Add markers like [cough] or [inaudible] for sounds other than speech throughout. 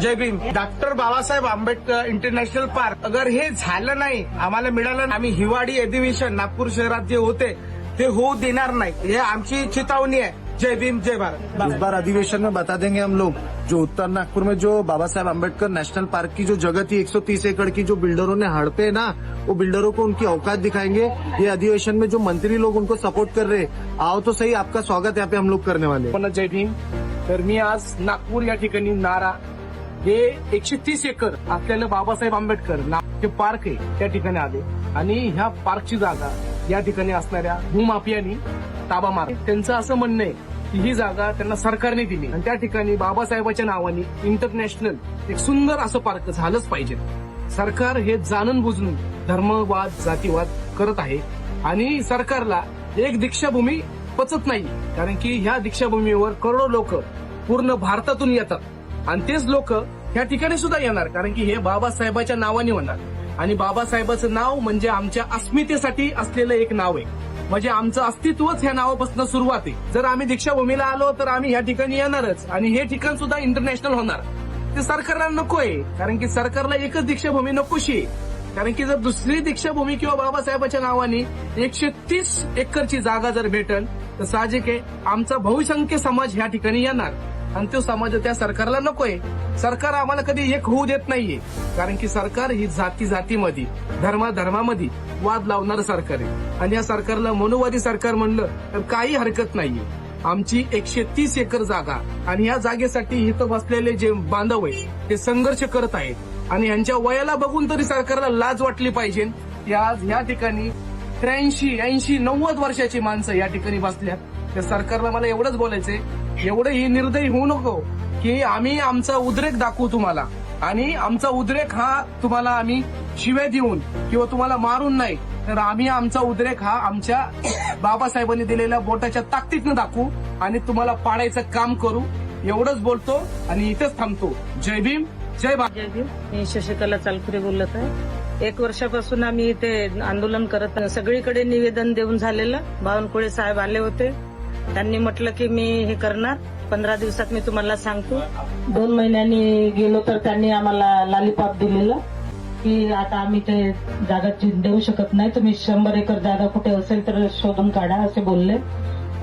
जय Bhim. Doctor Babasaheb Ambedkar international park. अगर हे झालं नाही आम्हाला मिळालं नाही, आम्ही हिवाळी अधिवेशन नागपूर शहरात जे होते ते होऊ देणार नाही. हे आमची चेतावणी आहे. जय भीम जय भारत. इस बार अधिवेशन में बता देंगे हम लोग जो उत्तर नागपुर में जो बाबा साहेब अम्बेडकर नेशनल पार्क की जो जगह थी 130 एकड़ की जो बिल्डरों ने हड़पे ना वो बिल्डरों को उनकी औकात दिखाएंगे। ये अधिवेशन में जो मंत्री लोग उनको सपोर्ट कर रहे हैं, आओ तो सही आपका स्वागत यहाँ पे हम लोग करने वाले हैं। पण जय भीम। तर मी आज नागपूर या ठिकाणी नारा हे एकशे तीस एकर असलेलं बाबासाहेब आंबेडकर नागपूर पार्क आहे त्या ठिकाणी आले. आणि ह्या पार्कची जागा या ठिकाणी असणाऱ्या भूमाफियांनी ताबा मार त्यांचं असं म्हणणं आहे की ही जागा त्यांना सरकारने दिली. आणि त्या ठिकाणी बाबासाहेबाच्या नावाने इंटरनॅशनल एक सुंदर असं पार्क झालंच पाहिजे. सरकार हे जाणून बुजून धर्मवाद जातीवाद करत आहे. आणि सरकारला एक दीक्षाभूमी पचत नाही. कारण की ह्या दीक्षाभूमीवर करोडो लोक पूर्ण भारतातून येतात. आणि तेच लोक ह्या ठिकाणी सुद्धा येणार कारण की हे बाबासाहेबाच्या नावाने होणार. आणि बाबासाहेबाचं नाव म्हणजे आमच्या अस्मितेसाठी असलेलं एक नाव आहे. म्हणजे आमचं अस्तित्वच ह्या नावापासून सुरुवात आहे. जर आम्ही दीक्षाभूमीला आलो तर आम्ही ह्या ठिकाणी येणारच. आणि हे ठिकाण सुद्धा इंटरनॅशनल होणार. ते सरकारला नको आहे. कारण की सरकारला एकच दीक्षाभूमी नकोशी कारण की जर दुसरी दीक्षाभूमी किंवा बाबासाहेबाच्या नावाने एकशे तीस एकरची जागा जर भेटल तर साहजिक आहे आमचा बहुसंख्य समाज ह्या ठिकाणी येणार. आणि तो समाज त्या सरकारला नकोय. सरकार आम्हाला कधी एक होऊ देत नाहीये. कारण की सरकार ही जाती जातीमध्ये धर्मा धर्मामध्ये वाद लावणारं सरकार आहे. आणि या सरकारला मनोवादी सरकार म्हणलं तर काही हरकत नाहीये. आमची एकशे तीस एकर जागा आणि या जागेसाठी इथं बसलेले जे बांधव आहे ते संघर्ष करत आहेत. आणि यांच्या वयाला बघून तरी सरकारला लाज वाटली पाहिजे. की आज या ठिकाणी त्र्याऐंशी ऐंशी नव्वद वर्षाची माणसं या ठिकाणी बसल्यात. त्या सरकारला मला एवढंच बोलायचंय. एवढं ही निर्दयी होऊ नको की आम्ही आमचा उद्रेक दाखवू तुम्हाला. आणि आमचा उद्रेक हा तुम्हाला आम्ही शिव्या देऊन किंवा तुम्हाला मारून नाही तर आम्ही आमचा उद्रेक हा आमच्या [coughs] बाबासाहेबांनी दिलेल्या बोटाच्या ताकदीतनं दाखवू आणि तुम्हाला पाडायचं काम करू. एवढंच बोलतो आणि इथेच थांबतो. जय भीम जय भारत जय भीम. मी शशिकला चालकुरे बोलत आहे. एक वर्षापासून आम्ही इथे आंदोलन करत सगळीकडे निवेदन देऊन झालेलं बावनकुळे साहेब आले होते. त्यांनी म्हटलं की मी हे करणार. पंधरा दिवसात मी तुम्हाला सांगतो. दोन महिन्यांनी गेलो तर त्यांनी आम्हाला लालीपाप दिलेलं. की आता आम्ही ते जागा देऊ शकत नाही. तुम्ही शंभर एकर जागा कुठे असेल तर शोधून काढा असे बोलले.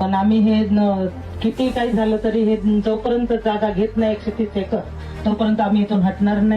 पण आम्ही हे न- किती काही झालं तरी हे जोपर्यंत जागा घेत नाही एकशे तीस एकर तोपर्यंत आम्ही इथून हटणार नाही.